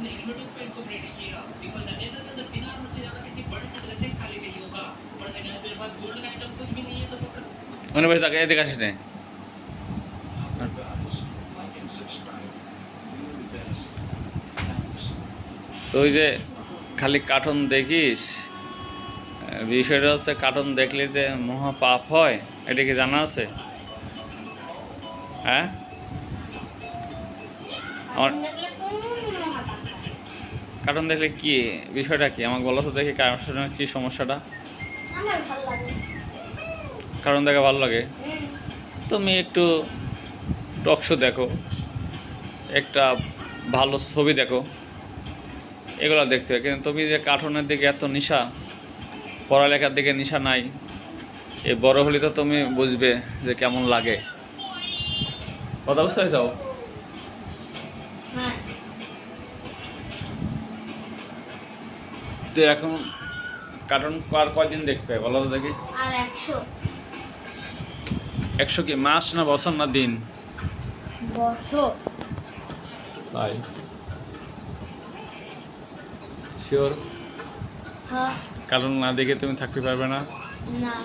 अपने inverter file को ready किया बिकॉज अन्यथा तो दिनार से ज्यादा किसी बड़े खतरे से खाली नहीं होगा और अगर मेरे पास गोल्डन आइटम कुछ भी नहीं है तो पकड़ মনে ভাই তাকে এদিকে আসিস নে guys, like and subscribe. You're the best. Thanks. তো ওই যে খালি কার্টুন দেখিস আহ, বিষয়টা হচ্ছে কার্টুন দেখলে যে মহা পাপ হয় এটা কি জানা আছে হ্যাঁ আমার দেখলে কোন মহাপাপ কার্টুন দেখলে কি বিষয়টা কি? আমাকে বলো তো দেখি কার্টুনের কি সমস্যাটা। কার্টুন দেখে ভালো লাগে? তুমি একটু টকশো দেখো। একটা ভালো ছবি দেখো। এগুলো দেখতে হয় কিন্তু তুমি যে কার্টুনের দিকে এত নেশা পড়ালেখার দিকে নেশা নাই এই বড় হলে তো তুমি বুঝবে যে কেমন লাগে। কথা বুঝতে যাও হ্যাঁ। তো এখন কার্টুন আর কয়দিন দেখবে বলো তো দেখি? আর একশো। একশো কি মাস না বছর না দিন? বছর। তাই? শিওর হ্যাঁ। কারণ না দেখে তুমি থাকতে পারবে না? না।